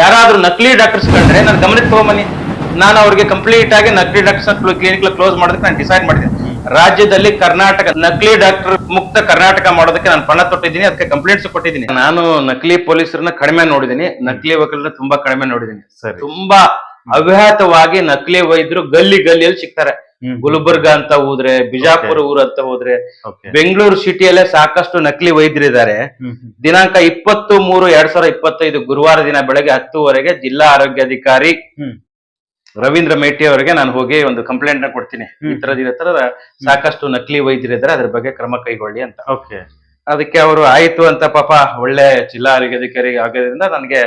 ಯಾರಾದ್ರೂ ನಕಲಿ ಡಾಕ್ಟರ್ಸ್ ಕಂಡ್ರೆ ನಾನು ಗಮನಕ್ಕೆ ತಗೊಂಬನ್ನಿ. ನಾನು ಅವ್ರಿಗೆ ಕಂಪ್ಲೀಟ್ ಆಗಿ ನಕಲಿ ಡಾಕ್ಟರ್ಸ್ ಕ್ಲಿನಿಕ್ ಕ್ಲೋಸ್ ಮಾಡೋದಕ್ಕೆ ನಾನು ಡಿಸೈಡ್ ಮಾಡಿದ್ದೀನಿ ರಾಜ್ಯದಲ್ಲಿ ಕರ್ನಾಟಕ ನಕಲಿ ಡಾಕ್ಟರ್ ಮುಕ್ತ ಕರ್ನಾಟಕ ಮಾಡೋದಕ್ಕೆ ನಾನು ಪಣ ತೊಟ್ಟಿದ್ದೀನಿ ಅದಕ್ಕೆ ಕಂಪ್ಲೇಂಟ್ಸ್ ಕೊಟ್ಟಿದ್ದೀನಿ. ನಾನು ನಕಲಿ ಪೊಲೀಸರನ್ನ ಕಡಿಮೆ ನೋಡಿದ್ದೀನಿ ನಕಲಿ ವಕೀಲರನ್ನ ತುಂಬಾ ಕಡಿಮೆ ನೋಡಿದ್ದೀನಿ. ಸರಿ. ತುಂಬಾ ಅವ್ಯಾಹತವಾಗಿ ನಕಲಿ ವೈದ್ಯರು ಗಲ್ಲಿ ಗಲ್ಲಿಯಲ್ಲಿ ಸಿಗ್ತಾರೆ. ಗುಲ್ಬರ್ಗ ಅಂತ ಹೋದ್ರೆ ಬಿಜಾಪುರ ಊರ್ ಅಂತ ಹೋದ್ರೆ ಬೆಂಗಳೂರು ಸಿಟಿಯಲ್ಲೇ ಸಾಕಷ್ಟು ನಕಲಿ ವೈದ್ಯರಿದ್ದಾರೆ. ದಿನಾಂಕ ಇಪ್ಪತ್ತು ಮೂರು ಎರಡ್ ಸಾವಿರದ ಇಪ್ಪತ್ತೈದು ಗುರುವಾರ ದಿನ ಬೆಳಗ್ಗೆ ಹತ್ತುವರೆಗೆ ಜಿಲ್ಲಾ ಆರೋಗ್ಯಾಧಿಕಾರಿ. ರವೀಂದ್ರ ಮೇಟಿ ಅವರಿಗೆ ನಾನು ಹೋಗಿ ಒಂದು ಕಂಪ್ಲೇಂಟ್ನ ಕೊಡ್ತೀನಿ. ಈ. ತರದ ತರ ಸಾಕಷ್ಟು ನಕಲಿ ವೈದ್ಯರಿದ್ದಾರೆ ಅದ್ರ ಬಗ್ಗೆ ಕ್ರಮ ಕೈಗೊಳ್ಳಿ ಅಂತ. ಓಕೆ ಅದಕ್ಕೆ ಅವರು ಆಯ್ತು ಅಂತ ಪಾಪ ಒಳ್ಳೆ ಜಿಲ್ಲಾ ಆರೋಗ್ಯಾಧಿಕಾರಿ ಆಗೋದ್ರಿಂದ ನನಗೆ.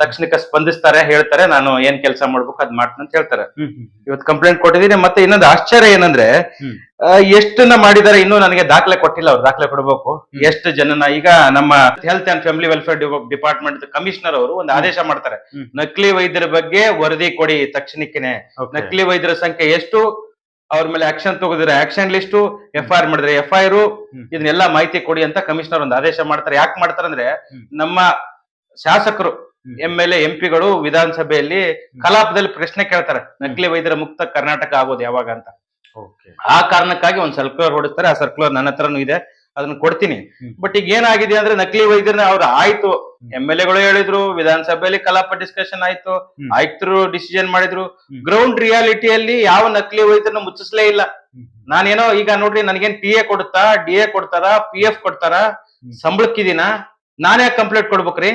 ತಕ್ಷಣಕ್ಕೆ ಸ್ಪಂದಿಸ್ತಾರೆ ಹೇಳ್ತಾರೆ ನಾನು ಏನ್ ಕೆಲಸ ಮಾಡ್ಬೇಕು ಅದ್ ಮಾಡ್ತೀನಿ ಅಂತ ಹೇಳ್ತಾರೆ. ಇವತ್ತು ಕಂಪ್ಲೇಂಟ್ ಕೊಟ್ಟಿದ್ದೀನಿ. ಮತ್ತೆ ಇನ್ನೊಂದು ಆಶ್ಚರ್ಯ ಏನಂದ್ರೆ ಎಷ್ಟನ್ನ ಮಾಡಿದಾರೆ ಇನ್ನೂ ನನಗೆ ದಾಖಲೆ ಕೊಟ್ಟಿಲ್ಲ ಅವ್ರು ದಾಖಲೆ ಕೊಡಬೇಕು. ಎಷ್ಟು ಜನನ ಈಗ ನಮ್ಮ health and family welfare department commissioner ಅವರು ಒಂದು ಆದೇಶ ಮಾಡ್ತಾರೆ. ನಕಲಿ ವೈದ್ಯರ ಬಗ್ಗೆ ವರದಿ ಕೊಡಿ ತಕ್ಷಣಕ್ಕೆ ನಕಲಿ ವೈದ್ಯರ ಸಂಖ್ಯೆ ಎಷ್ಟು? ಅವ್ರ ಮೇಲೆ action ತಗೋದಿದ್ರೆ action list F I R ಮಾಡಿದ್ರೆ ಎಫ್ ಐ ಆರ್. ಇದನ್ನೆಲ್ಲ ಮಾಹಿತಿ ಕೊಡಿ ಅಂತ ಕಮಿಷನರ್ ಒಂದು ಆದೇಶ ಮಾಡ್ತಾರೆ. ಯಾಕೆ ಮಾಡ್ತಾರೆ ಅಂದ್ರೆ ನಮ್ಮ ಶಾಸಕರು. ಎಂ ಎಲ್ ಎಂ ಪಿಗಳು ವಿಧಾನಸಭೆಯಲ್ಲಿ ಕಲಾಪದಲ್ಲಿ ಪ್ರಶ್ನೆ ಕೇಳ್ತಾರೆ. ನಕಲಿ ವೈದ್ಯರ ಮುಕ್ತ ಕರ್ನಾಟಕ ಆಗೋದು ಯಾವಾಗ ಅಂತ. ಆ ಕಾರಣಕ್ಕಾಗಿ ಒಂದು ಸರ್ಕ್ಯುಲರ್ ಹೊಡಿಸ್ತಾರೆ. ಆ ಸರ್ಕ್ಯುಲರ್ ನನ್ನ ಹತ್ರನೂ ಇದೆ. ಅದನ್ನ ಕೊಡ್ತೀನಿ. ಬಟ್ ಈಗ ಏನಾಗಿದೆ ಅಂದ್ರೆ ನಕಲಿ ವೈದ್ಯರನ್ನ ಅವ್ರು ಆಯ್ತು. ಎಂ ಎಲ್ ಎಗಳು ಹೇಳಿದ್ರು ವಿಧಾನಸಭೆಯಲ್ಲಿ ಕಲಾಪ ಡಿಸ್ಕಷನ್ ಆಯ್ತು. ಆಯುಕ್ತರು ಡಿಸಿಷನ್ ಮಾಡಿದ್ರು. ಗ್ರೌಂಡ್ ರಿಯಾಲಿಟಿಯಲ್ಲಿ ಯಾವ ನಕಲಿ ವೈದ್ಯರನ್ನ ಮುಚ್ಚಿಸ್ಲೇ ಇಲ್ಲ. ನಾನೇನೋ ಈಗ ನೋಡ್ರಿ ನನ್ಗೇನ್ ಟಿ ಎ ಕೊಡುತ್ತಾ ಡಿ ಎ ಕೊಡ್ತಾರ ಪಿ ಎಫ್ ಕೊಡ್ತಾರ. ಸಂಬಳಕ್ಕಿದೀನ ನಾನೇ ಕಂಪ್ಲೇಂಟ್ ಕೊಡ್ಬೇಕ್ರಿ?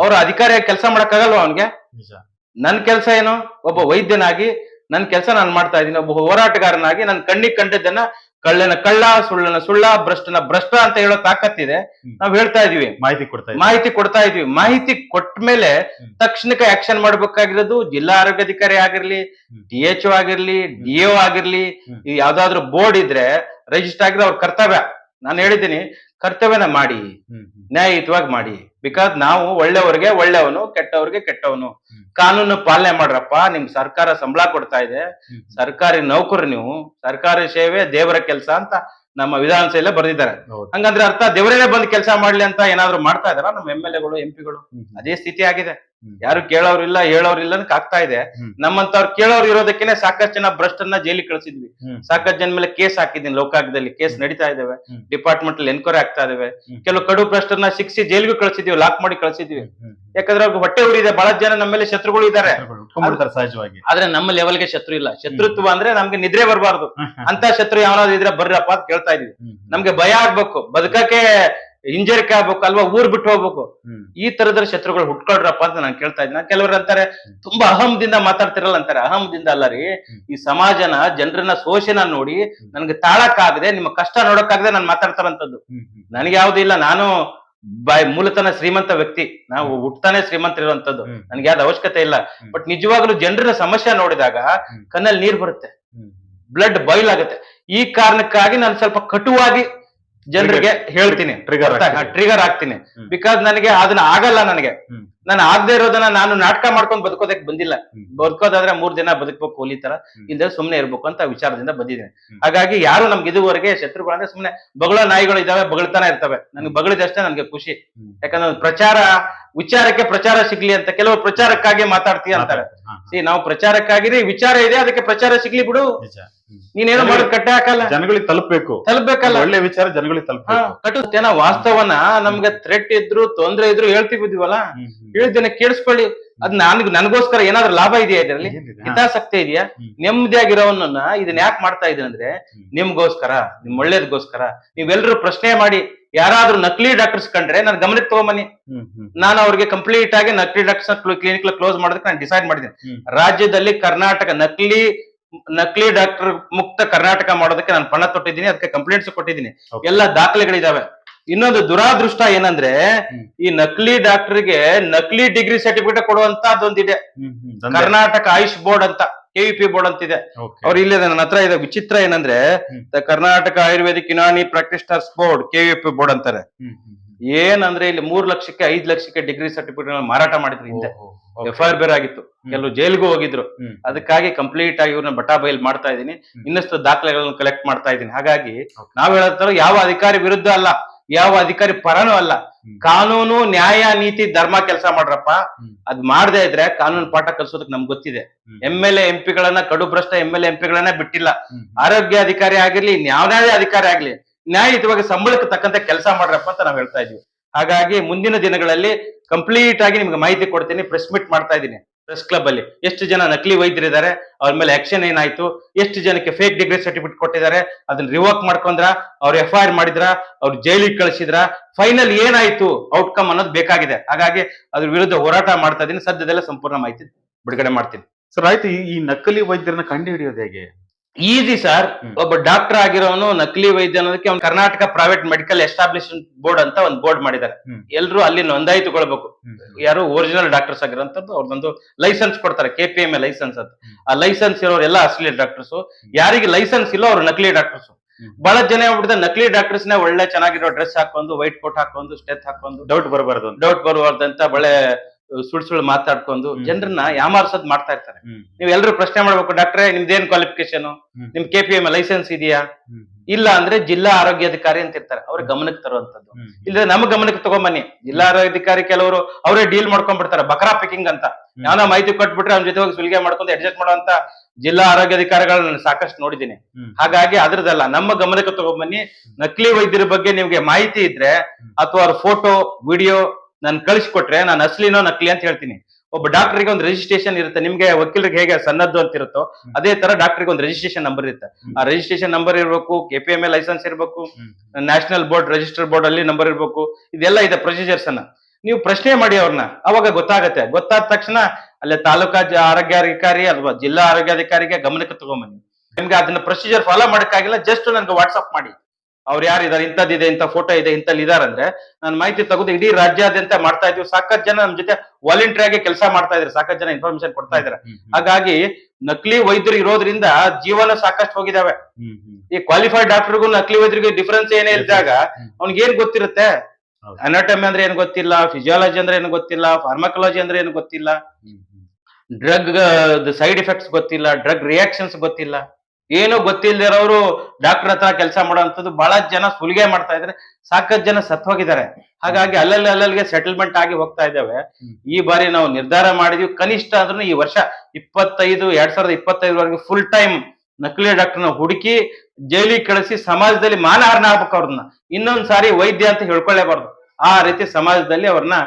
ಅವ್ರ ಅಧಿಕಾರಿ ಕೆಲಸ ಮಾಡಕ್ಕಾಗಲ್ವಾ ಅವನ್ಗೆ? ನಿಜ. ನನ್ ಕೆಲಸ ಏನು? ಒಬ್ಬ ವೈದ್ಯನಾಗಿ ನನ್ ಕೆಲಸ ನಾನು ಮಾಡ್ತಾ ಇದ್ದೀನಿ. ಒಬ್ಬ ಹೋರಾಟಗಾರನಾಗಿ ನನ್ನ ಕಣ್ಣಿಗೆ ಕಂಡದ್ದನ್ನ ಕಳ್ಳನ ಕಳ್ಳ ಸುಳ್ಳನ ಸುಳ್ಳ ಭ್ರಷ್ಟನ ಭ್ರಷ್ಟ ಅಂತ ಹೇಳೋ ತಾಕತ್ತಿದೆ ಇದೆ ನಾವ್ ಹೇಳ್ತಾ ಇದೀವಿ ಮಾಹಿತಿ ಕೊಡ್ತಾ. ಮಾಹಿತಿ ಕೊಡ್ತಾ ಇದೀವಿ ಮಾಹಿತಿ ಕೊಟ್ಟ ಮೇಲೆ. ತಕ್ಷಣಕ್ಕೆ ಆಕ್ಷನ್ ಮಾಡ್ಬೇಕಾಗಿರೋದು ಜಿಲ್ಲಾ ಆರೋಗ್ಯಾಧಿಕಾರಿ ಆಗಿರ್ಲಿ. ಡಿ ಎಚ್ ಆಗಿರ್ಲಿ ಡಿಒ ಆಗಿರ್ಲಿ. ಯಾವ್ದಾದ್ರು ಬೋರ್ಡ್ ಇದ್ರೆ ರಿಜಿಸ್ಟರ್ ಆಗಿದ್ರೆ ಅವ್ರ ಕರ್ತವ್ಯ ನಾನು ಹೇಳಿದ್ದೀನಿ ಕರ್ತವ್ಯನ ಮಾಡಿ ನ್ಯಾಯಯುತವಾಗಿ ಮಾಡಿ. ಬಿಕಾಸ್ ನಾವು ಒಳ್ಳೆಯವ್ರಿಗೆ ಒಳ್ಳೆಯವನು ಕೆಟ್ಟವ್ರಿಗೆ ಕೆಟ್ಟವನು. ಕಾನೂನು ಪಾಲನೆ ಮಾಡ್ರಪ್ಪ ನಿಮ್ ಸರ್ಕಾರ ಸಂಬಳ ಕೊಡ್ತಾ ಇದೆ. ಸರ್ಕಾರಿ ನೌಕರು ನೀವು ಸರ್ಕಾರಿ ಸೇವೆ ದೇವರ ಕೆಲಸ ಅಂತ ನಮ್ಮ ವಿಧಾನಸಭೆಯಲ್ಲೇ ಬರೆದಿದ್ದಾರೆ. ಹಂಗಂದ್ರೆ ಅರ್ಥ ದೇವರೇ ಬಂದು ಕೆಲಸ ಮಾಡ್ಲಿ ಅಂತ ಏನಾದ್ರು ಮಾಡ್ತಾ ಇದಾರ ನಮ್ಮ ಎಂ ಎಲ್ ಎಗಳು ಎಂ ಪಿಗಳು. ಅದೇ ಸ್ಥಿತಿ ಆಗಿದೆ. ಯಾರು ಕೇಳೋರಿಲ್ಲ ಹೇಳೋರಿಲ್ಲ ಅಂತ ಆಗ್ತಾ ಇದೆ. ನಮ್ಮಂತವ್ರು ಕೇಳೋರು ಇರೋದಕ್ಕೆ ಸಾಕಷ್ಟು ಜನ ಭ್ರಷ್ಟನ್ನ ಜೈಲಿಗೆ ಕಳಿಸಿದ್ವಿ. ಸಾಕಷ್ಟು ಜನ ಮೇಲೆ ಕೇಸ್ ಹಾಕಿದ್ದೀನಿ ಲೋಕಾಯುಕ್ತದಲ್ಲಿ. ಕೇಸ್ ನಡೀತಾ ಇದಾವೆ. ಡಿಪಾರ್ಟ್ಮೆಂಟ್ ಅಲ್ಲಿ ಎನ್ಕ್ವೈರಿ ಆಗ್ತಾ ಇದಾವೆ. ಕೆಲವು ಕಡು ಭ್ರಷ್ಟರನ್ನ ಶಿಕ್ಷಿ ಜೈಲಿಗೂ ಕಳಿಸಿದ್ವಿ ಲಾಕ್ ಮಾಡಿ ಕಳಿಸಿದ್ವಿ. ಯಾಕಂದ್ರೆ ಅವ್ರಿಗೆ ಹೊಟ್ಟೆ ಉರಿದೆ ಬಹಳ ಜನ ನಮ್ಮ ಮೇಲೆ ಶತ್ರುಗಳು ಇದ್ದಾರೆ ಸಹಜವಾಗಿ. ಆದ್ರೆ ನಮ್ಮ ಲೆವೆಲ್ಗೆ ಶತ್ರು ಇಲ್ಲ. ಶತ್ರುತ್ವ ಅಂದ್ರೆ ನಮ್ಗೆ ನಿದ್ರೆ ಬರಬಾರ್ದು. ಅಂತ ಶತ್ರು ಯಾವನಾದ್ರು ಇದ್ರೆ ಬರ್ರಪ್ಪ ಅಂತ ಕೇಳ್ತಾ ಇದೀವಿ. ನಮ್ಗೆ ಭಯ ಆಗ್ಬೇಕು. ಬದುಕಕ್ಕೆ ಹಿಂಜರಿಕೆ ಆಗ್ಬೇಕು ಅಲ್ವಾ ಊರ್ ಬಿಟ್ಟು ಹೋಗ್ಬೇಕು? ಈ ತರದ ಶತ್ರುಗಳು ಹುಟ್ಕೊಳ್ರಪ್ಪ ಅಂತ ನಾನು ಕೇಳ್ತಾ ಇದ್ದೀನಿ ಕೆಲವರು ಅಂತಾರೆ ತುಂಬಾ ಅಹಂದಿಂದ ಮಾತಾಡ್ತಿರಲ್ಲ ಅಂತಾರೆ. ಅಹಂದಿಂದ ಅಲ್ಲ ರೀ. ಈ ಸಮಾಜನ ಜನರನ್ನ ಶೋಷಣ ನೋಡಿ ನನ್ಗೆ ತಾಳಕ್ಕಾಗದೆ ನಿಮ್ಮ ಕಷ್ಟ ನೋಡಕ್ಕಾಗದೆ ನಾನು ಮಾತಾಡ್ತಾರಂತದ್ದು. ನನಗೆ ಯಾವ್ದು ಇಲ್ಲ. ನಾನು ಬಾಯ್ ಮೂಲತನ ಶ್ರೀಮಂತ ವ್ಯಕ್ತಿ. ನಾವು ಹುಟ್ತಾನೆ ಶ್ರೀಮಂತ ಇರುವಂತದ್ದು ಹ್ಮ್. ನನಗೆ ಯಾವ್ದು ಅವಶ್ಯಕತೆ ಇಲ್ಲ. ಬಟ್ ನಿಜವಾಗ್ಲೂ ಜನರ ಸಮಸ್ಯೆ ನೋಡಿದಾಗ. ಕಣ್ಣಲ್ಲಿ ನೀರ್ ಬರುತ್ತೆ. ಬ್ಲಡ್ ಬಾಯ್ಲ್ ಆಗುತ್ತೆ. ಈ ಕಾರಣಕ್ಕಾಗಿ ನಾನು ಸ್ವಲ್ಪ ಕಟುವಾಗಿ ಜನರಿಗೆ ಹೇಳ್ತೀನಿ. ಟ್ರಿಗರ್ ಆಗ್ತೀನಿ. ಟ್ರಿಗರ್ ಆಗ್ತೀನಿ ಬಿಕಾಸ್ ನನಗೆ ಅದನ್ನ ಆಗಲ್ಲ ನನಗೆ. ನಾನು ಆಗದೆ ಇರೋದನ್ನ ನಾನು ನಾಟಕ ಮಾಡ್ಕೊಂಡು ಬದುಕೋದಕ್ಕೆ ಬಂದಿಲ್ಲ. ಬದುಕೋದಾದ್ರೆ ಮೂರ್ ದಿನ ಬದುಕಬೇಕು ಕೂಲಿ ತರ. ಇಲ್ಲದೆ ಸುಮ್ನೆ ಇರ್ಬೇಕು ಅಂತ ವಿಚಾರದಿಂದ ಬಂದಿದ್ದೀನಿ. ಹಾಗಾಗಿ ಯಾರು ನಮ್ಗೆ ಇದುವರೆಗೆ ಶತ್ರುಗಳಂದ್ರೆ ಸುಮ್ನೆ ಬಗಳ ನಾಯಿಗಳು ಇದಾವೆ ಬಗಳ್ತಾನೆ ಇರ್ತವೆ. ನನ್ಗೆ ಬಗಳಿದಷ್ಟೇ ನನ್ಗೆ ಖುಷಿ. ಯಾಕಂದ್ರೆ ಪ್ರಚಾರ ವಿಚಾರಕ್ಕೆ ಪ್ರಚಾರ ಸಿಗ್ಲಿ ಅಂತ ಕೆಲವರು ಪ್ರಚಾರಕ್ಕಾಗಿ ಮಾತಾಡ್ತೀಯ ಅಂತಾರೆ. ನಾವು ಪ್ರಚಾರಕ್ಕಾಗಿ ವಿಚಾರ ಇದೆ ಅದಕ್ಕೆ ಪ್ರಚಾರ ಸಿಗ್ಲಿ ಬಿಡು. ನೀನೇನೋ ಮಾಡೋದ್ ಕಟ್ಟೆ ಹಾಕಲ್ಲ? ಜನಗಳಿಗೆ ತಲುಪಬೇಕು. ತಲುಪಬೇಕಲ್ಲ? ಒಳ್ಳೆ ವಿಚಾರ ಜನಗಳಿಗೆ ತಲುಪಬೇಕು. ಕಟುತ್ತೇನ ವಾಸ್ತವನ ನಮ್ಗೆ ಥ್ರೆಟ್ ಇದ್ರು ತೊಂದ್ರೆ ಇದ್ರು ಹೇಳ್ತಿದ್ವಲ್ಲ. ಹೇಳಿದ್ದೇನೆ ಕೇಳಿಸ್ಕೊಳ್ಳಿ. ಅದ್ ನನ್ಗ್ ನನಗೋಸ್ಕರ ಏನಾದ್ರು ಲಾಭ ಇದೆಯಾ ಇದರಲ್ಲಿ? ಹಿತಾಸಕ್ತಿ ಇದೆಯಾ. ನೆಮ್ಮದಿಯಾಗಿರೋವನ್ನ ಇದನ್ನ ಯಾಕೆ ಮಾಡ್ತಾ ಇದೀನಿ ಅಂದ್ರೆ. ನಿಮ್ಗೋಸ್ಕರ ನಿಮ್ ಒಳ್ಳೇದ್ಗೋಸ್ಕರ. ನೀವೆಲ್ಲರೂ ಪ್ರಶ್ನೆ ಮಾಡಿ ಯಾರಾದ್ರೂ ನಕಲಿ ಡಾಕ್ಟರ್ಸ್ ಕಂಡ್ರೆ ನಾನು ಗಮನಕ್ಕೆ ತಗೊಂಬನ್ನಿ. ಹ್ಮ್. ನಾನು ಅವ್ರಿಗೆ ಕಂಪ್ಲೀಟ್ ಆಗಿ ನಕಲಿ ಡಾಕ್ಟರ್ಸ್ ಕ್ಲಿನಿಕ್ ಕ್ಲೋಸ್ ಮಾಡೋದಕ್ಕೆ ನಾನು ಡಿಸೈಡ್ ಮಾಡಿದ್ದೀನಿ. ರಾಜ್ಯದಲ್ಲಿ ಕರ್ನಾಟಕ ನಕಲಿ ನಕಲಿ ಡಾಕ್ಟರ್ ಮುಕ್ತ ಕರ್ನಾಟಕ ಮಾಡೋದಕ್ಕೆ ನಾನು ಪಣ ತೊಟ್ಟಿದ್ದೀನಿ ಅದಕ್ಕೆ ಕಂಪ್ಲೇಂಟ್ಸ್ ಕೊಟ್ಟಿದ್ದೀನಿ. ಎಲ್ಲ ದಾಖಲೆಗಳಿದಾವೆ ಇನ್ನೊಂದು ದುರಾದೃಷ್ಟ ಏನಂದ್ರೆ ಈ ನಕಲಿ ಡಾಕ್ಟರ್ಗೆ ನಕಲಿ ಡಿಗ್ರಿ ಸರ್ಟಿಫಿಕೇಟ್ ಕೊಡುವಂತದ್ದೊಂದಿದೆ ಹ್ಮ್, ಹ್ಮ್. ಕರ್ನಾಟಕ ಆಯುಷ್ ಬೋರ್ಡ್ ಅಂತ ಕೆವಿಪಿ ಬೋರ್ಡ್ ಅಂತ ಇದೆ Okay. ಅವ್ರು ಇಲ್ಲಿ ನನ್ನ ಹತ್ರ ಇದೆ ವಿಚಿತ್ರ ಏನಂದ್ರೆ the Karnataka ayurvedic Unani practitioners board KVP board ಅಂತಾರೆ. ಏನಂದ್ರೆ ಇಲ್ಲಿ ಮೂರ್ ಲಕ್ಷಕ್ಕೆ ಐದ್ ಲಕ್ಷಕ್ಕೆ ಡಿಗ್ರಿ ಸರ್ಟಿಫಿಕೇಟ್ ಮಾರಾಟ ಮಾಡಿದ್ರು ಹಿಂದೆ. ಎಫ್ ಐ ಆರ್ ಬೇರೆ ಆಗಿತ್ತು. ಕೆಲವು ಜೈಲ್ಗೂ ಹೋಗಿದ್ರು. ಅದಕ್ಕಾಗಿ ಕಂಪ್ಲೀಟ್ ಆಗಿ ಇವ್ರನ್ನ ಬಟಾ ಬೈಲ್ ಮಾಡ್ತಾ ಇದ್ದೀನಿ. ಇನ್ನಷ್ಟು ದಾಖಲೆಗಳನ್ನು ಕಲೆಕ್ಟ್ ಮಾಡ್ತಾ ಇದ್ದೀನಿ. ಹಾಗಾಗಿ. ನಾವ್ ಹೇಳತ್ತಾರ ಯಾವ ಅಧಿಕಾರಿ ವಿರುದ್ಧ ಅಲ್ಲ ಯಾವ ಅಧಿಕಾರಿ ಪರನೂ ಅಲ್ಲ. ಕಾನೂನು ನ್ಯಾಯ ನೀತಿ ಧರ್ಮ ಕೆಲಸ ಮಾಡ್ರಪ್ಪ. ಅದ್ ಮಾಡದೇ ಇದ್ರೆ ಕಾನೂನು ಪಾಠ ಕಲ್ಸೋದಕ್ ನಮ್ಗೆ ಗೊತ್ತಿದೆ. ಎಂ ಎಲ್ ಎಂ ಪಿಗಳನ್ನ ಕಡು ಭ್ರಷ್ಟ ಎಂ ಎಲ್ ಎಂ ಪಿಗಳನ್ನ ಬಿಟ್ಟಿಲ್ಲ. ಆರೋಗ್ಯ ಅಧಿಕಾರಿ ಆಗಿರ್ಲಿ ಇನ್ಯಾವ್ದೇ ಅಧಿಕಾರಿ ಆಗ್ಲಿ ನ್ಯಾಯಯುತವಾಗಿ ಸಂಬಳಕ್ಕೆ ತಕ್ಕಂತೆ ಕೆಲಸ ಮಾಡ್ರಪ್ಪ ಅಂತ ನಾವ್ ಹೇಳ್ತಾ ಇದೀವಿ ಹಾಗಾಗಿ ಮುಂದಿನ ದಿನಗಳಲ್ಲಿ ಕಂಪ್ಲೀಟ್ ಆಗಿ ನಿಮ್ಗೆ ಮಾಹಿತಿ ಕೊಡ್ತೀನಿ ಪ್ರೆಸ್ ಮೀಟ್ ಮಾಡ್ತಾ ಇದ್ದೀನಿ ಪ್ರೆಸ್ ಕ್ಲಬ್ ಅಲ್ಲಿ. ಎಷ್ಟು ಜನ ನಕಲಿ ವೈದ್ಯರಿದ್ದಾರೆ, ಅವ್ರ ಮೇಲೆ ಆಕ್ಷನ್ ಏನಾಯ್ತು, ಎಷ್ಟು ಜನಕ್ಕೆ ಫೇಕ್ ಡಿಗ್ರಿ ಸರ್ಟಿಫಿಕೇಟ್ ಕೊಟ್ಟಿದ್ದಾರೆ, ಅದನ್ನ ರಿವೋಕ್ ಮಾಡ್ಕೊಂಡ್ರ, ಅವ್ರು ಎಫ್ ಐ ಆರ್ ಮಾಡಿದ್ರ, ಅವ್ರು ಜೈಲಿಗೆ ಕಳಿಸಿದ್ರ ಫೈನಲ್ ಏನಾಯ್ತು ಔಟ್ಕಮ್ ಅನ್ನೋದು ಬೇಕಾಗಿದೆ. ಹಾಗಾಗಿ ಅದ್ರ ವಿರುದ್ಧ ಹೋರಾಟ ಮಾಡ್ತಾ ಇದ್ದೀನಿ, ಸದ್ಯದಲ್ಲೇ ಸಂಪೂರ್ಣ ಮಾಹಿತಿ ಬಿಡುಗಡೆ ಮಾಡ್ತೀನಿ. ಸರ್, ಆಯ್ತು ಈ- ನಕಲಿ ವೈದ್ಯರನ್ನ ಕಂಡು ಹಿಡಿಯೋದು ಹೇಗೆ? Easy sir. ಒಬ್ಬ ಡಾಕ್ಟರ್ ಆಗಿರೋನು ನಕಲಿ ವೈದ್ಯ ಅನ್ನೋದಕ್ಕೆ ಅವ್ನು Karnataka private medical establishment board ಅಂತ ಒಂದು ಬೋರ್ಡ್ ಮಾಡಿದ್ದಾರೆ. ಎಲ್ಲರೂ ಅಲ್ಲಿ ನೋಂದಾಯಿತುಕೊಳ್ಬೇಕು ಯಾರು ಒರಿಜಿನಲ್ ಡಾಕ್ಟರ್ಸ್ ಆಗಿರೋಂಥದ್ದು ಅವ್ರದ್ದೊಂದು ಲೈಸೆನ್ಸ್ ಕೊಡ್ತಾರೆ K P M E license ಅಂತ. ಆ ಲೈಸೆನ್ಸ್ ಇರೋರೆಲ್ಲ ಅಸಲಿ ಡಾಕ್ಟರ್ಸ್ ಯಾರಿಗೆ ಲೈಸೆನ್ಸ್ ಇಲ್ಲ ಅವ್ರು ನಕಲಿ ಡಾಕ್ಟರ್ಸ್. ಬಹಳ ಜನ ಹೇಳ್ಬಿಟ್ಟಿದೆ ನಕಲಿ ಡಾಕ್ಟರ್ಸ್ ನೇ ಒಳ್ಳೆ ಚೆನ್ನಾಗಿರೋ ಡ್ರೆಸ್ ಹಾಕೊಂಡು ವೈಟ್ ಕೋಟ್ ಹಾಕೊಂಡು ಸ್ಟೆತ್ ಹಾಕೊಂಡು ಡೌಟ್ ಬರಬಾರ್ದು ಡೌಟ್ ಬರಬಾರ್ದಂತ ಒಳ್ಳೆ ಸುಳ್ ಸುಳ್ಳು ಮಾತಾಡ್ಕೊಂಡು. ಜನರನ್ನ ಯಾಮಾರ್ಸೋದ್ ಮಾಡ್ತಾ ಇರ್ತಾರೆ. ನೀವು ಎಲ್ಲರೂ ಪ್ರಶ್ನೆ ಮಾಡ್ಬೇಕು ಡಾಕ್ಟ್ರೆ ನಿಮ್ದೇನ್ ಕ್ವಾಲಿಫಿಕೇಶನ್. ನಿಮ್ ಕೆ ಪಿ ಎಂ ಲೈಸೆನ್ಸ್ ಇದೆಯಾ. ಇಲ್ಲ ಅಂದ್ರೆ ಜಿಲ್ಲಾ ಆರೋಗ್ಯಾಧಿಕಾರಿ ಅಂತ ಇರ್ತಾರೆ. ಅವ್ರ ಗಮನಕ್ಕೆ ತರುವಂತದ್ದು. ಇಲ್ಲ ನಮ್ಮ ಗಮನಕ್ಕೆ ತಗೊಂಬನ್ನಿ. ಜಿಲ್ಲಾ ಆರೋಗ್ಯಾಧಿಕಾರಿ ಕೆಲವರು ಅವರೇ ಡೀಲ್ ಮಾಡ್ಕೊಂಡ್ಬಿಡ್ತಾರೆ. ಬಕರಾ ಪಿಕಿಂಗ್ ಅಂತ. ಯಾವ್ದೋ ಮಾಹಿತಿ ಕೊಟ್ಬಿಟ್ರೆ ಅವ್ನ ಜೊತೆ ಹೋಗಿ ಸುಲಿಗೆ ಮಾಡ್ಕೊಂಡು ಅಡ್ಜಸ್ಟ್ ಮಾಡುವಂತ ಜಿಲ್ಲಾ ಆರೋಗ್ಯಾಧಿಕಾರಿಗಳನ್ನ ನಾನು ಸಾಕಷ್ಟು ನೋಡಿದ್ದೀನಿ. ಹಾಗಾಗಿ ಅದ್ರದ್ದಲ್ಲ ನಮ್ಮ ಗಮನಕ್ಕೆ ತಗೊಂಬನ್ನಿ. ನಕಲಿ ವೈದ್ಯರ ಬಗ್ಗೆ ನಿಮ್ಗೆ ಮಾಹಿತಿ ಇದ್ರೆ ಅಥವಾ ಅವ್ರ ಫೋಟೋ ವಿಡಿಯೋ ನಾನು ಕಳಿಸ್ಕೊಟ್ರೆ ನಾನು ಅಸ್ಲಿನೋ ನಕಲಿ ಅಂತ ಹೇಳ್ತೀನಿ. ಒಬ್ಬ ಡಾಕ್ಟರ್ಗೆ ಒಂದು ರಿಜಿಸ್ಟ್ರೇಷನ್ ಇರುತ್ತೆ ನಿಮ್ಗೆ ವಕೀಲರಿಗೆ ಹೇಗೆ ಸನ್ನದ್ದು ಅಂತ ಇರುತ್ತೋ ಅದೇ ತರ ಡಾಕ್ಟರ್ಗೆ ಒಂದು ರಿಜಿಸ್ಟ್ರೇಷನ್ ನಂಬರ್ ಇರುತ್ತೆ. ಆ ರಿಜಿಸ್ಟ್ರೇಷನ್ ನಂಬರ್ ಇರಬೇಕು K P M E license ಇರಬೇಕು. ನ್ಯಾಷನಲ್ ಬೋರ್ಡ್ ರಿಜಿಸ್ಟರ್ ಬೋರ್ಡ್ ಅಲ್ಲಿ ನಂಬರ್ ಇರಬೇಕು ಇದೆಲ್ಲ ಇದೆ ಪ್ರೊಸೀಜರ್ಸ್ ಅನ್ನ. ನೀವು ಪ್ರಶ್ನೆ ಮಾಡಿ ಅವ್ರನ್ನ ಅವಾಗ ಗೊತ್ತಾಗತ್ತೆ. ಗೊತ್ತಾದ ತಕ್ಷಣ ಅಲ್ಲೇ ತಾಲೂಕಾ ಆರೋಗ್ಯಾಧಿಕಾರಿ ಅಥವಾ ಜಿಲ್ಲಾ ಆರೋಗ್ಯಾಧಿಕಾರಿಗೆ ಗಮನಕ್ಕೆ ತಗೊಂಬನ್ನಿ. ನಿಮ್ಗೆ ಅದನ್ನ ಪ್ರೊಸೀಜರ್ ಫಾಲೋ ಮಾಡಕ್ಕಾಗಿಲ್ಲ ಜಸ್ಟ್ ನನ್ಗೆ ವಾಟ್ಸ್ಆಪ್ ಮಾಡಿ. ಅವ್ರು ಯಾರಿದ್ದಾರೆ ಇಂಥದ್ದಿದೆ ಇಂಥ ಫೋಟೋ ಇದೆ ಇಂಥಲ್ಲಿ ಇದಾರಂದ್ರೆ ನಾನು ಮಾಹಿತಿ ತಗೊಂಡು ಇಡೀ ರಾಜ್ಯಾದ್ಯಂತ ಮಾಡ್ತಾ ಇದ್ದೀವಿ ಸಾಕಷ್ಟು ಜನ ನಮ್ಮ ಜೊತೆ ವಾಲಂಟಿಯರ್ ಆಗಿ ಕೆಲಸ ಮಾಡ್ತಾ ಇದ್ದಾರೆ ಸಾಕಷ್ಟು ಜನ ಇನ್ಫಾರ್ಮೇಶನ್ ಕೊಡ್ತಾ ಇದ್ದಾರೆ. ಹಾಗಾಗಿ ನಕಲಿ ವೈದ್ಯರು ಇರೋದ್ರಿಂದ ಜೀವನ ಸಾಕಷ್ಟು ಹೋಗಿದಾವೆ. ಈ ಕ್ವಾಲಿಫೈಡ್ ಡಾಕ್ಟರ್ಗೂ ನಕಲಿ ವೈದ್ಯರಿಗೂ ಡಿಫರೆನ್ಸ್ ಏನೇ ಇದ್ದಾಗ. ಅವ್ನಿಗೆ ಏನ್ ಗೊತ್ತಿರುತ್ತೆ. ಅನಾಟಮಿ ಅಂದ್ರೆ ಏನು ಗೊತ್ತಿಲ್ಲ ಫಿಸಿಯಾಲಜಿ ಅಂದ್ರೆ ಏನು ಗೊತ್ತಿಲ್ಲ ಫಾರ್ಮಕಾಲಜಿ ಅಂದ್ರೆ ಏನು ಗೊತ್ತಿಲ್ಲ. ಡ್ರಗ್ ಸೈಡ್ ಎಫೆಕ್ಟ್ಸ್ ಗೊತ್ತಿಲ್ಲ ಡ್ರಗ್ ರಿಯಾಕ್ಷನ್ಸ್ ಗೊತ್ತಿಲ್ಲ ಏನು ಗೊತ್ತಿಲ್ದಿರೋರು ಡಾಕ್ಟರ್ ಹತ್ರ ಕೆಲಸ ಮಾಡುವಂಥದ್ದು ಬಹಳ ಜನ ಸುಲಿಗೆ ಮಾಡ್ತಾ ಇದ್ರೆ ಸಾಕಷ್ಟು ಜನ ಸತ್ ಹೋಗಿದ್ದಾರೆ ಹಾಗಾಗಿ ಅಲ್ಲಲ್ಲಿ ಅಲ್ಲಲ್ಲಿಗೆ ಸೆಟಲ್ಮೆಂಟ್ ಆಗಿ ಹೋಗ್ತಾ ಇದ್ದಾವೆ. ಈ ಬಾರಿ ನಾವು ನಿರ್ಧಾರ ಮಾಡಿದ್ವಿ. ಕನಿಷ್ಠ ಆದ್ರೂ ಈ ವರ್ಷ ಇಪ್ಪತ್ತೈದು, ಎರಡ್ ಸಾವಿರದ ಇಪ್ಪತ್ತೈದರವರೆಗೆ ಫುಲ್ ಟೈಮ್ ನಕಲಿ ಡಾಕ್ಟರ್ನ ಹುಡುಕಿ ಜೈಲಿ ಕಳಿಸಿ ಸಮಾಜದಲ್ಲಿ ಮಾನಹರಣ ಆಗ್ಬೇಕು ಅವ್ರನ್ನ. ಇನ್ನೊಂದ್ಸಾರಿ ವೈದ್ಯ ಅಂತ ಹೇಳ್ಕೊಳ್ಳೇಬಾರ್ದು. ಆ ರೀತಿ ಸಮಾಜದಲ್ಲಿ ಅವ್ರನ್ನ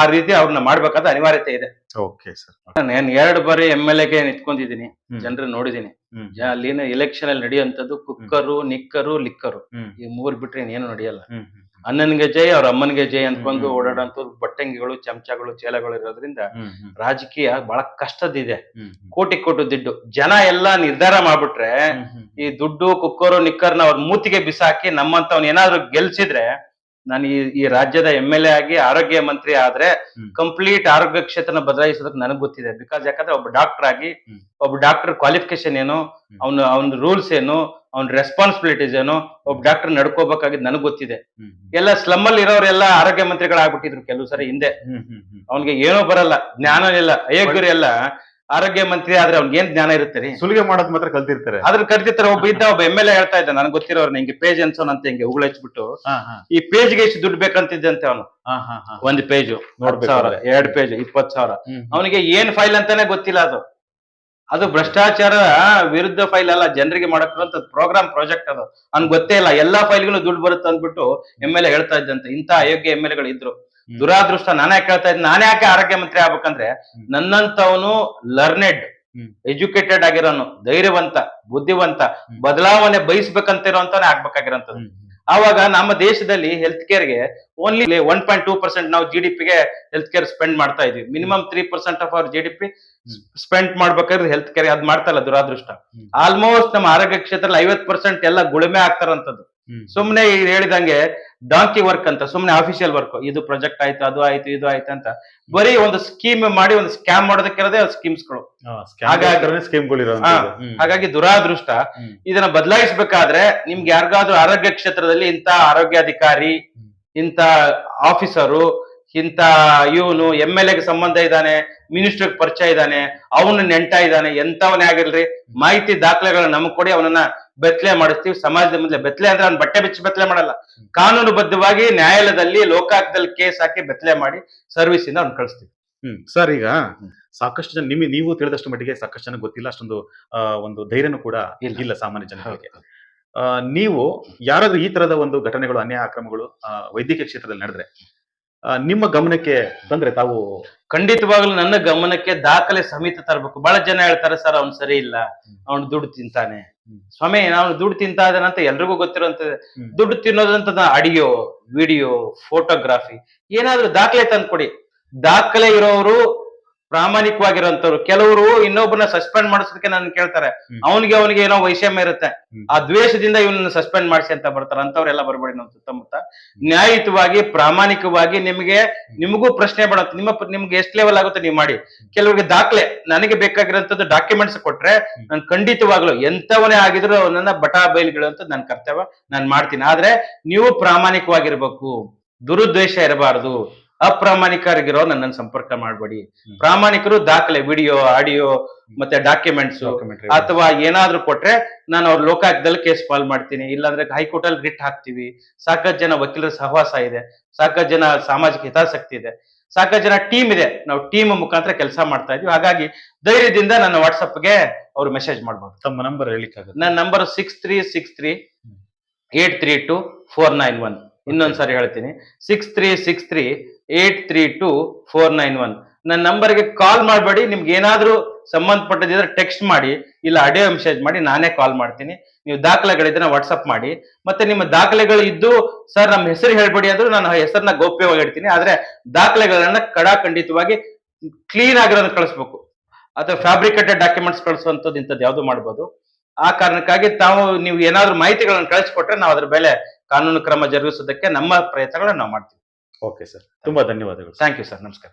ಆ ರೀತಿ ಅವ್ರನ್ನ ಮಾಡ್ಬೇಕಾದ ಅನಿವಾರ್ಯತೆ ಇದೆ. ಓಕೆ ಸರ್ ನಾನು ಎರಡು ಬಾರಿ ಎಂ ಎಲ್ ಎಗೆ ನಿಂತ್ಕೊಂಡಿದ್ದೀನಿ ಹ್ಮ್. ಜನರು ನೋಡಿದೀನಿ ಹ್ಮ್. ಜ- ಅಲ್ಲಿನ ಎಲೆಕ್ಷನ್ ಅಲ್ಲಿ ನಡೆಯುವಂತದ್ದು ಕುಕ್ಕರು ನಿಕ್ಕರು ಲಿಕ್ಕರು ಹ್ಮ್. ಈ ಮೂರ್ ಬಿಟ್ರೆ ಇನ್ನೇನು ನಡೆಯಲ್ಲ ಹ್ಮ್. ಹ್ಮ್. ಅಣ್ಣನ್ಗೆ ಜೈ ಅವ್ರ ಅಮ್ಮನಿಗೆ ಜೈ ಅನ್ಕೊಂಡು ಹ್ಮ್. ಓಡಾಡಂತ ಬಟ್ಟಂಗಿಗಳು ಚಮಚಗಳು ಚೇಲಗಳು ಇರೋದ್ರಿಂದ ಹ್ಮ್. ಹ್ಮ್. ರಾಜಕೀಯ ಬಹಳ ಕಷ್ಟದಿದೆ ಹ್ಮ್. ಕೋಟಿ ಕೋಟಿ ದುಡ್ಡು ಜನ ಎಲ್ಲಾ ನಿರ್ಧಾರ ಮಾಡ್ಬಿಟ್ರೆ ಹ್ಮ್. ಹ್ಮ್. ಈ ದುಡ್ಡು ಕುಕ್ಕರು ನಿಕ್ಕರ್ನ ಅವ್ರ ಮೂತಿಗೆ ಬಿಸಾಕಿ ನಮ್ಮಂತವ್ನ ಏನಾದ್ರು ಗೆಲ್ಸಿದ್ರೆ ನಾನು ಈ ಈ ರಾಜ್ಯದ ಎಂ ಎಲ್ ಎ ಆಗಿ ಆರೋಗ್ಯ ಮಂತ್ರಿ ಆದ್ರೆ ಕಂಪ್ಲೀಟ್ ಆರೋಗ್ಯ ಕ್ಷೇತ್ರನ ಬದಲಾಯಿಸೋದಕ್ಕೆ ನನಗೆ ಗೊತ್ತಿದೆ. ಬಿಕಾಸ್ ಯಾಕಂದ್ರೆ ಒಬ್ಬ ಡಾಕ್ಟರ್ ಆಗಿ ಒಬ್ಬ ಡಾಕ್ಟರ್ ಕ್ವಾಲಿಫಿಕೇಶನ್ ಏನು ಅವ್ನ ಅವ್ನ ರೂಲ್ಸ್ ಏನು ಅವ್ನ ರೆಸ್ಪಾನ್ಸಿಬಿಲಿಟೀಸ್ ಏನು ಒಬ್ಬ ಡಾಕ್ಟರ್ ನಡ್ಕೋಬೇಕಾಗಿದ್ ನನಗೆ ಗೊತ್ತಿದೆ. ಎಲ್ಲ ಸ್ಲಮ್ ಅಲ್ಲಿ ಇರೋರೆಲ್ಲ ಆರೋಗ್ಯ ಮಂತ್ರಿಗಳಾಗ್ಬಿಟ್ಟಿದ್ರು ಕೆಲವು ಸರಿ ಹಿಂದೆ. ಅವ್ನಿಗೆ ಏನೂ ಬರಲ್ಲ ಜ್ಞಾನ ಇಲ್ಲ ಅಯೋಗ್ಯರು ಎಲ್ಲ ಆರೋಗ್ಯ ಮಂತ್ರಿ ಆದ್ರೆ ಅವ್ನಿಗೆ ಏನ್ ಜ್ಞಾನ ಇರುತ್ತೆ ರೀ? ಸುಲಿಗೆ ಮಾಡೋದ್ ಮಾತ್ರ ಕಲ್ತಿರ್ತಾರೆ. ಅದ್ರ ಕಲ್ತಿರ್ತಾರೆ. ಒಬ್ಬ ಇದ್ದ ಒಬ್ಬ ಎಂ ಎಲ್ ಎ ಹೇಳ್ತಾ ಇದ್ದ ನನಗೆ ಗೊತ್ತಿರೋರ್ನ ಹಿಂಗೆ ಪೇಜ್ ಅನ್ಸೋನ್ ಅಂತ ಹಿಂಗೆ ಉಗುಳು ಹಚ್ಬಿಟ್ಟು. ಈ ಪೇಜ್ಗೆ ಎಷ್ಟು ದುಡ್ಡು ಬೇಕಂತಿದ್ದಂತೆ ಅವನು. ಒಂದ್ ಪೇಜ್ ಸಾವಿರ ಎರಡ್ ಪೇಜ್ ಇಪ್ಪತ್ ಸಾವಿರ. ಅವನಿಗೆ ಏನ್ ಫೈಲ್ ಅಂತಾನೆ ಗೊತ್ತಿಲ್ಲ ಅದು. ಅದು ಭ್ರಷ್ಟಾಚಾರ ವಿರುದ್ಧ ಫೈಲ್ ಅಲ್ಲ ಜನರಿಗೆ ಮಾಡಕ್ಕಂತ ಪ್ರೋಗ್ರಾಮ್ ಪ್ರಾಜೆಕ್ಟ್ ಅದು. ಅವ್ನ್ ಗೊತ್ತೇ ಇಲ್ಲ ಎಲ್ಲಾ ಫೈಲ್ಗಳು ದುಡ್ಡು ಬರುತ್ತೆ ಅಂದ್ಬಿಟ್ಟು ಎಂ ಎಲ್ ಎ ಹೇಳ್ತಾ ಇದ್ದಂತೆ. ಇಂತ ಅಯೋಗ್ಯ ಎಂ ಎಲ್ ಎಗಳು ಇದ್ರು. ದುರಾದೃಷ್ಟ ನಾನೇ ಕೇಳ್ತಾ ಇದ್ದೀನಿ ನಾನೇ ಯಾಕೆ ಆರೋಗ್ಯ ಮಂತ್ರಿ ಆಗ್ಬೇಕಂದ್ರೆ. ನನ್ನಂತವನು ಲರ್ನೆಡ್ ಎಜುಕೇಟೆಡ್ ಆಗಿರೋನು ಧೈರ್ಯವಂತ ಬುದ್ಧಿವಂತ. ಬದಲಾವಣೆ ಬಯಸ್ಬೇಕಂತ ಇರೋಂತಾನೆ ಆಗ್ಬೇಕಾಗಿರೋಂಥದ್ದು. ಆವಾಗ ನಮ್ಮ ದೇಶದಲ್ಲಿ health ಕೇರ್ಗೆ only one point two percent ನಾವು ಜಿ ಡಿ ಪಿಗೆ ಹೆಲ್ತ್ ಕೇರ್ ಸ್ಪೆಂಡ್ ಮಾಡ್ತಾ ಇದೀವಿ. Minimum three percent of our G D P spend ಮಾಡ್ಬೇಕಾದ್ರೆ ಹೆಲ್ತ್ ಕೇರ್ ಅದ್ ಮಾಡ್ತಾ ಇಲ್ಲ ದುರಾದೃಷ್ಟ. ಆಲ್ಮೋಸ್ಟ್ ನಮ್ಮ ಆರೋಗ್ಯ ಕ್ಷೇತ್ರದಲ್ಲಿ ಐವತ್ ಪರ್ಸೆಂಟ್ ಎಲ್ಲ ಗುಳುಮೆ ಆಗ್ತಾರಂತದ್ದು. ಸುಮ್ನೆ ಈಗ ಹೇಳಿದಂಗೆ ಡಾಂಕಿ ವರ್ಕ್ ಅಂತ ಸುಮ್ನೆ ಅಫಿಷಿಯಲ್ ವರ್ಕ್ ಇದು ಪ್ರಾಜೆಕ್ಟ್ ಆಯ್ತು ಅದು ಆಯ್ತು ಇದು ಆಯ್ತು ಅಂತ. ಬರೀ ಒಂದು ಸ್ಕೀಮ್ ಮಾಡಿ ಒಂದು ಸ್ಕ್ಯಾಮ್ ಮಾಡೋದಕ್ಕಿರೋದೇ ಸ್ಕೀಮ್ಸ್ಗಳು ಗಳು. ಹಾಗಾಗಿ- ದುರಾದೃಷ್ಟ. ಇದನ್ನ ಬದಲಾಯಿಸಬೇಕಾದ್ರೆ ನಿಮ್ಗೆ ಯಾರಿಗಾದ್ರೂ ಆರೋಗ್ಯ ಕ್ಷೇತ್ರದಲ್ಲಿ ಇಂತ ಆರೋಗ್ಯಾಧಿಕಾರಿ. ಇಂತ ಆಫೀಸರು ಇಂತ ಇವನು ಎಂ ಎಲ್ ಎಗೆ ಸಂಬಂಧ ಇದ್ದಾನೆ ಮಿನಿಸ್ಟರ್ ಪರಿಚಯ ಇದ್ದಾನೆ ಅವನು ನೆಂಟ ಇದ್ದಾನೆ ಎಂತವನೇ ಆಗಿರ್ಲಿ ಮಾಹಿತಿ ದಾಖಲೆಗಳನ್ನ ನಮಗ್ ಕೊಡಿ ಅವನನ್ನ ಬೆತ್ತಲೆ ಮಾಡಿಸ್ತೀವಿ ಸಮಾಜದ ಮುಂದೆ ಬೆತ್ತಲೆ ಅಂದ್ರೆ ಅವ್ನು ಬಟ್ಟೆ ಬಿಚ್ಚಿ ಬೆತ್ತಲೆ ಮಾಡಲ್ಲ. ಕಾನೂನುಬದ್ಧವಾಗಿ ನ್ಯಾಯಾಲಯದಲ್ಲಿ ಲೋಕಾಯುಕ್ತದಲ್ಲಿ ಕೇಸ್ ಹಾಕಿ ಬೆತ್ತಲೆ ಮಾಡಿ ಸರ್ವಿಸ್ ಇಂದ ಅವ್ನು ಕಳಿಸ್ತೀವಿ. ಹ್ಮ್. ಸರ್ ಈಗ ಸಾಕಷ್ಟು ಜನ ನಿಮಗೆ ನೀವು ತಿಳಿದಷ್ಟು ಮಟ್ಟಿಗೆ ಸಾಕಷ್ಟು ಜನ ಗೊತ್ತಿಲ್ಲ ಅಷ್ಟೊಂದು ಒಂದು ಧೈರ್ಯನೂ ಕೂಡ ಇಲ್ಲ. ಸಾಮಾನ್ಯ ಜನರಿಗೆ. ನೀವು ಯಾರಾದ್ರೂ ಈ ತರದ ಒಂದು ಘಟನೆಗಳು ಅನ್ಯಾಯ ಅಕ್ರಮಗಳು ವೈದ್ಯಕೀಯ ಕ್ಷೇತ್ರದಲ್ಲಿ ನಡೆದ್ರೆ ನಿಮ್ಮ ಗಮನಕ್ಕೆ ಬಂದ್ರೆ ತಾವು ಖಂಡಿತವಾಗ್ಲೂ ನನ್ನ ಗಮನಕ್ಕೆ ದಾಖಲೆ ಸಮೇತ ತರಬೇಕು. ಬಹಳ ಜನ ಹೇಳ್ತಾರೆ ಸರ್ ಅವ್ನು ಸರಿ ಇಲ್ಲ. ಅವ್ನು ದುಡ್ಡು ತಿಂತಾನೆ. ಸ್ವಾಮಿ ನಾವು ದುಡ್ಡು ತಿಂತಾ ಇದ್ದಾನೆ ಅಂತ ಎಲ್ರಿಗೂ ಗೊತ್ತಿರುವಂತ. ದುಡ್ಡು ತಿನ್ನೋದಂತ ಆಡಿಯೋ ವಿಡಿಯೋ ಫೋಟೋಗ್ರಾಫಿ. ಏನಾದ್ರೂ ದಾಖಲೆ ತಂದ್ಕೊಡಿ. ದಾಖಲೆ ಇರೋರು ಪ್ರಾಮಾಣಿಕವಾಗಿರೋಂಥವ್ರು. ಕೆಲವರು ಇನ್ನೊಬ್ಬನ ಸಸ್ಪೆಂಡ್ ಮಾಡಿಸೋದಕ್ಕೆ ನನ್ನ ಕೇಳ್ತಾರೆ. ಅವನಿಗೆ ಅವನಿಗೆ ಏನೋ ವೈಷಮ್ಯ ಇರುತ್ತೆ. ಆ ದ್ವೇಷದಿಂದ ಇವನನ್ನ ಸಸ್ಪೆಂಡ್ ಮಾಡಿಸಿ ಅಂತ ಬರ್ತಾರೆ. ಅಂತವ್ರೆಲ್ಲ ಬರಬೇಡಿ ನಮ್ಮ ಸುತ್ತಮುತ್ತ. ನ್ಯಾಯಯುತವಾಗಿ ಪ್ರಾಮಾಣಿಕವಾಗಿ ನಿಮಗೆ ನಿಮಗೂ ಪ್ರಶ್ನೆ ಬರುತ್ತೆ. ನಿಮ್ಮ ನಿಮ್ಗೆ ಎಷ್ಟು ಲೆವೆಲ್ ಆಗುತ್ತೆ ನೀವು ಮಾಡಿ. ಕೆಲವರಿಗೆ ದಾಖಲೆ ನನಗೆ ಬೇಕಾಗಿರೋಂಥದ್ದು ಡಾಕ್ಯುಮೆಂಟ್ಸ್ ಕೊಟ್ರೆ ನಾನು ಖಂಡಿತವಾಗ್ಲು ಎಂತವನೇ ಆಗಿದ್ರು ಅವನನ್ನ ಬಟಾ ಬೈಲ್ಗಳು ಅಂತ ನನ್ನ ಕರ್ತವ್ಯ ನಾನು ಮಾಡ್ತೀನಿ. ಆದ್ರೆ ನೀವು ಪ್ರಾಮಾಣಿಕವಾಗಿರ್ಬೇಕು. ದುರುದ್ದೇಶ ಇರಬಾರದು. ಅಪ್ರಾಮಾಣಿಕರಿಗಿರೋ ನನ್ನನ್ನು ಸಂಪರ್ಕ ಮಾಡಬೇಡಿ. ಪ್ರಾಮಾಣಿಕರು ದಾಖಲೆ ವಿಡಿಯೋ ಆಡಿಯೋ ಮತ್ತೆ ಡಾಕ್ಯುಮೆಂಟ್ಸ್ ಅಥವಾ ಏನಾದ್ರೂ ಕೊಟ್ರೆ ನಾನು ಅವ್ರ ಲೋಕಾಯುಕ್ತದಲ್ಲಿ ಕೇಸ್ ಫೈಲ್ ಮಾಡ್ತೀನಿ. ಇಲ್ಲಾಂದ್ರೆ ಹೈಕೋರ್ಟ್ ಅಲ್ಲಿ ರಿಟ್ ಹಾಕ್ತಿವಿ. ಸಾಕಷ್ಟು ಜನ ವಕೀಲರ ಸಹವಾಸ ಇದೆ. ಸಾಕಷ್ಟು ಜನ ಸಾಮಾಜಿಕ ಹಿತಾಸಕ್ತಿ ಇದೆ. ಸಾಕಷ್ಟು ಜನ ಟೀಮ್ ಇದೆ. ನಾವು ಟೀಮ್ ಮುಖಾಂತರ ಕೆಲಸ ಮಾಡ್ತಾ ಇದೀವಿ. ಹಾಗಾಗಿ ಧೈರ್ಯದಿಂದ ನನ್ನ ವಾಟ್ಸಪ್ಗೆ ಅವ್ರು ಮೆಸೇಜ್ ಮಾಡ್ಬೋದು. ತಮ್ಮ ನಂಬರ್ ಹೇಳಿಕ್ಕಾಗುತ್ತೆ ನನ್ನ number six three six three eight three two four nine one ಇನ್ನೊಂದ್ಸರಿ ಹೇಳ್ತೀನಿ. Six three six three eight three two four nine one. ನನ್ನ ನಂಬರ್ಗೆ ಕಾಲ್ ಮಾಡಬೇಡಿ, ನಿಮ್ಗೆ ಏನಾದರೂ ಸಂಬಂಧಪಟ್ಟದಿದ್ರೆ ಟೆಕ್ಸ್ಟ್ ಮಾಡಿ, ಇಲ್ಲ ಆಡಿಯೋ ಮೆಸೇಜ್ ಮಾಡಿ, ನಾನೇ ಕಾಲ್ ಮಾಡ್ತೀನಿ. ನೀವು ದಾಖಲೆಗಳಿದ್ರೆ ವಾಟ್ಸಪ್ ಮಾಡಿ. ಮತ್ತೆ ನಿಮ್ಮ ದಾಖಲೆಗಳು ಇದ್ದು ಸರ್ ನಮ್ಮ ಹೆಸರು ಹೇಳ್ಬೇಡಿ ಅಂದ್ರೂ ನಾನು ಹೆಸರನ್ನ ಗೌಪ್ಯವಾಗಿ ಇಡ್ತೀನಿ. ಆದ್ರೆ ದಾಖಲೆಗಳನ್ನ ಕಡಾಖಂಡಿತವಾಗಿ ಕ್ಲೀನ್ ಆಗಿರೋದನ್ನ ಕಳಿಸ್ಬೇಕು. ಅಥವಾ ಫ್ಯಾಬ್ರಿಕೇಟೆಡ್ ಡಾಕ್ಯುಮೆಂಟ್ಸ್ ಕಳಿಸುವಂಥದ್ದು ಇಂಥದ್ದು ಯಾವುದು ಮಾಡ್ಬೋದು. ಆ ಕಾರಣಕ್ಕಾಗಿ ತಾವು, ನೀವು ಏನಾದರೂ ಮಾಹಿತಿಗಳನ್ನು ಕಳಿಸ್ಕೊಟ್ರೆ ನಾವು ಅದ್ರ ಮೇಲೆ ಕಾನೂನು ಕ್ರಮ ಜರುಗಿಸೋದಕ್ಕೆ ನಮ್ಮ ಪ್ರಯತ್ನಗಳನ್ನು ನಾವು ಮಾಡ್ತೀವಿ. Okay sir. ತುಂಬಾ ಧನ್ಯವಾದಗಳು ಥ್ಯಾಂಕ್ ಯು ಸರ್ ನಮಸ್ಕಾರ.